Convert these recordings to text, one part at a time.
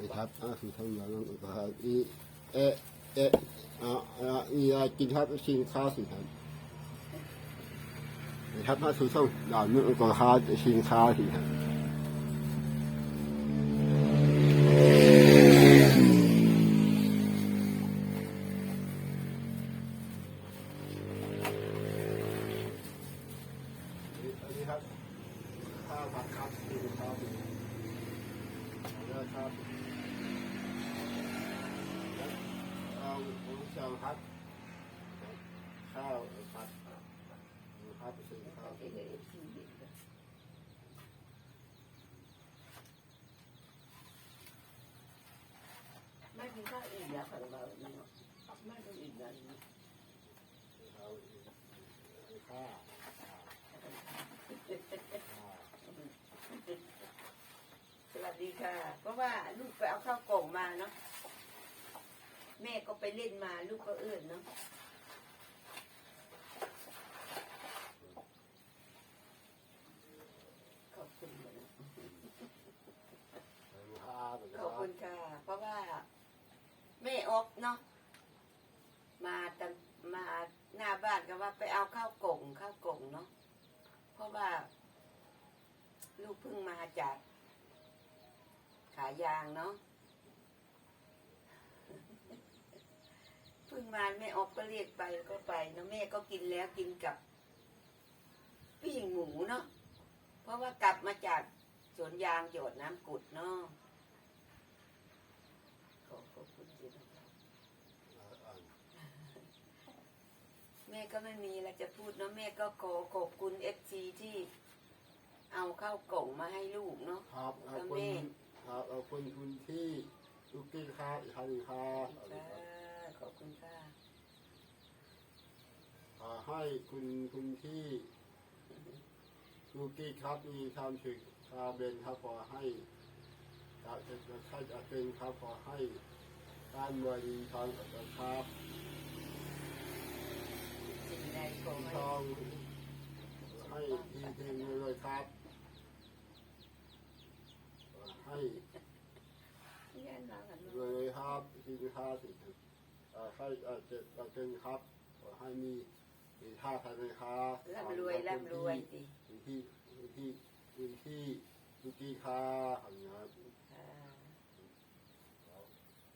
นะครับอ่าคือทั้งหมดนะครับอีเอเออ่าอ่าอีอ่ากินครับชิมข้าวสิครับนะครับถ้าคือต้องด่านนู้นก็ข้าวชิมข้าวสิครับครับข้าวผัดครับนี่ เป็นข้าวเป็นเลือครับแล้วเอาหมูเจียวครับข้าวผัดดูครับซึ่งข้าวเป็นไม่กินข้าวอีกแล้วค่ะเราไม่กินอีกแล้วข้าวข้าว สวัสดี ค่ะ เพราะว่าลูกไปเอาข้าวกล่องมาเนาะแม่ก็ไปเล่นมาลูกก็เอื้อนเนาะขอบคุณนะข้าวเป็นขอบคุณค่ะ เพราะว่าแม่ออกเนาะมาตังมาหน้าบ้านก็ว่าไปเอาข้าวกล่องข้าวกล่องเนาะเพราะว่า ลูกเพิ่งมาจาก ขายยางเนาะเพิ่งมาแม่ออกก็เรียกไปก็ไปเนาะแม่ก็กินแล้วกินกับปิ้งหมูเนาะเพราะว่ากลับมาจากสวนยางโยดน้ำกุดเนาะขอขอบคุณจริงนะครับแม่ก็ไม่มีอะไรจะพูดเนาะแม่ก็ขอขอบคุณเอฟซีที่เอาเข้าวกล่องมาให้ลูกเนาะครับขอบคุณ ครับขอบคุณคุณที่ลูกกี้ครับอีกครั้งหนึ่งครับค่ะขอบคุณค่ะขอให้คุณคุณที่ลูกกี้ครับมีความสุขคาเบนครับขอให้จะจะจะใช้จะเป็นครับขอให้การบริทางครับสิ่งใดขอคุณให้ทองให้ทีทีเลยครับให้ เรียนมากัน เล เนาะ ย ครับทีห้าสิให้เจ็ดเป็นครับขอให้มีมีท่าทางนะครับร่ำรวยร่ำรวยสิพื้นที่พื้นที่พื้นที่ลูกกี้ค่ะอย่างนี้ครับค่ะ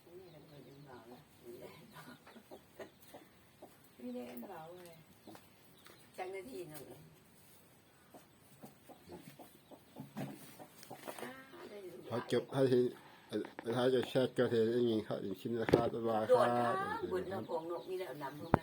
นี่ทำไมยังเบาล่ะนี่แหละนี่แหละเบาเลยจังนาทีหนึ่งอ่าได้ดูพอจบให้ที ถ้าจะแชทก็เทอย่างนี้ครับอย่างชิ้นราคาตัวบาทโดครับบุญนะพงนกนี่แหละนำเข้ามา